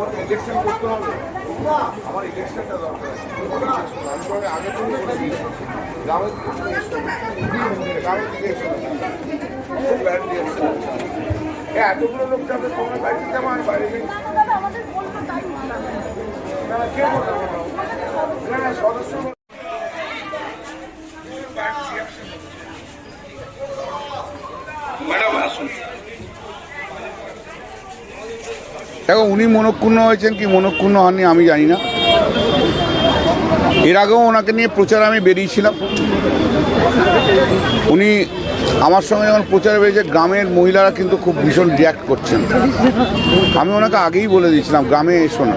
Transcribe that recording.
আমার ইলেকশন করতে হবে। আমার ইলেকশনটা দরকার আমি আগে থেকে বলে গ্রামের গ্রামের দিকে এতগুলো লোক যাবে তোমরা বাড়িতে যাব আমি বাইরে কে বলতে না সদস্য দেখো, উনি মনক্ষুণ্ণ হয়েছেন কি মনক্ষুণ্ণ হননি আমি জানি না। এর আগেও ওনাকে নিয়ে প্রচার আমি বেরিয়েছিলাম। উনি আমার সঙ্গে যখন প্রচার বেরিয়েছে, গ্রামের মহিলারা কিন্তু খুব ভীষণ রিয়াক্ট করছেন। আমি ওনাকে আগেই বলে দিয়েছিলাম, গ্রামে এসো না।